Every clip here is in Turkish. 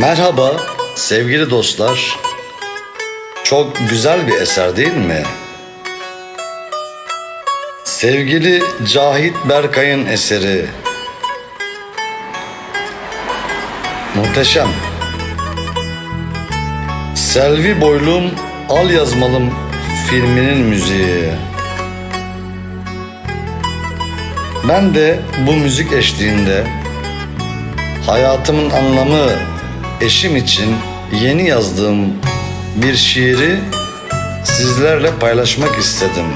Merhaba sevgili dostlar. Çok güzel bir eser değil mi? Sevgili Cahit Berkay'ın eseri. Muhteşem. Selvi Boylum Al Yazmalım filminin müziği. Ben de bu müzik eşliğinde hayatımın anlamı eşim için yeni yazdığım bir şiiri sizlerle paylaşmak istedim.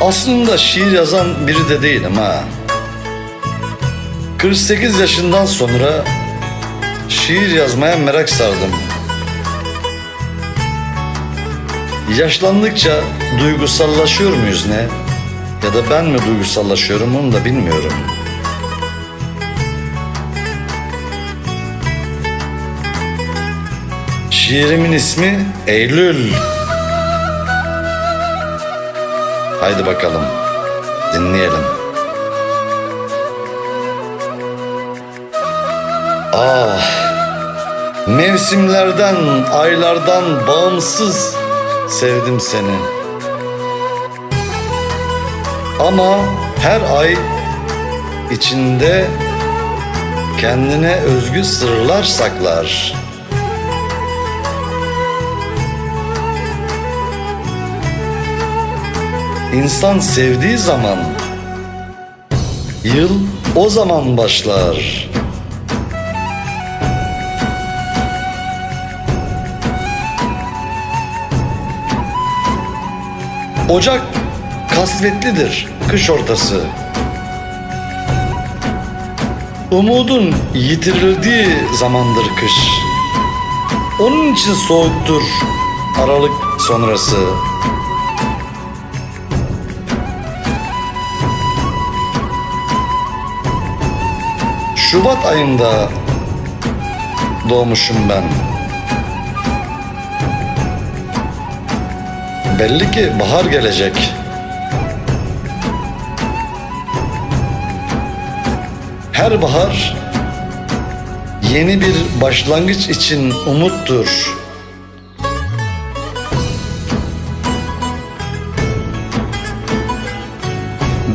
Aslında şiir yazan biri de değilim ha. 48 yaşından sonra şiir yazmaya merak sardım. Yaşlandıkça duygusallaşıyor muyuz ne? Ya da ben mi duygusallaşıyorum onu da bilmiyorum. Şiirimin ismi Eylül. Haydi bakalım dinleyelim. Ah, mevsimlerden, aylardan bağımsız sevdim seni. Ama her ay içinde kendine özgü sırlar saklar. İnsan sevdiği zaman yıl o zaman başlar. Ocak kasvetlidir kış ortası. Umudun yitirildiği zamandır kış. Onun için soğuktur Aralık sonrası. Şubat ayında doğmuşum ben. Belli ki bahar gelecek. Her bahar yeni bir başlangıç için umuttur.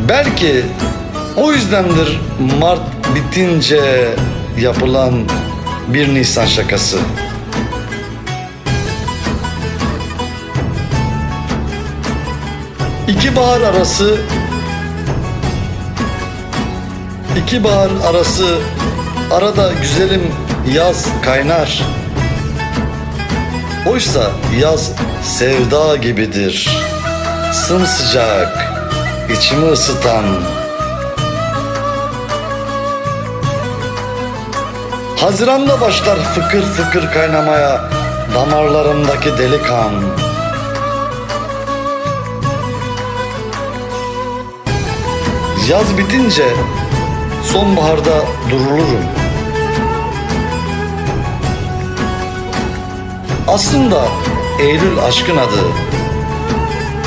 Belki o yüzdendir Mart bitince yapılan bir Nisan şakası. İki bahar arası iki bahar arası arada güzelim yaz kaynar. Oysa yaz sevda gibidir. Sımsıcak, içimi ısıtan. Haziranda başlar fıkır fıkır kaynamaya damarlarımdaki deli kan. Yaz bitince sonbaharda durulurum. Aslında Eylül aşkın adı.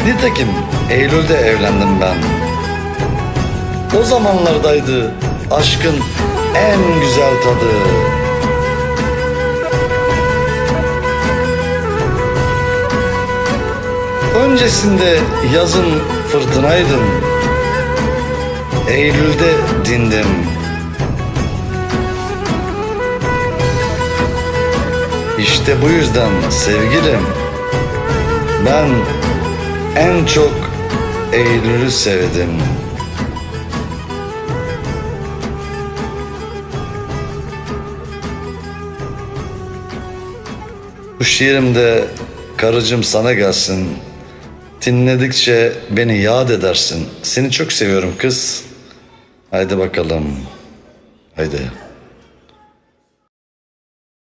Nitekim Eylül'de evlendim ben. O zamanlardaydı aşkın en güzel tadı. Öncesinde yazın fırtınaydım. Eylül'de dindim. İşte bu yüzden sevgilim ben en çok Eylül'ü sevdim. Bu şiirimde karıcığım sana gelsin. Dinledikçe beni yad edersin. Seni çok seviyorum kız. Haydi bakalım. Haydi.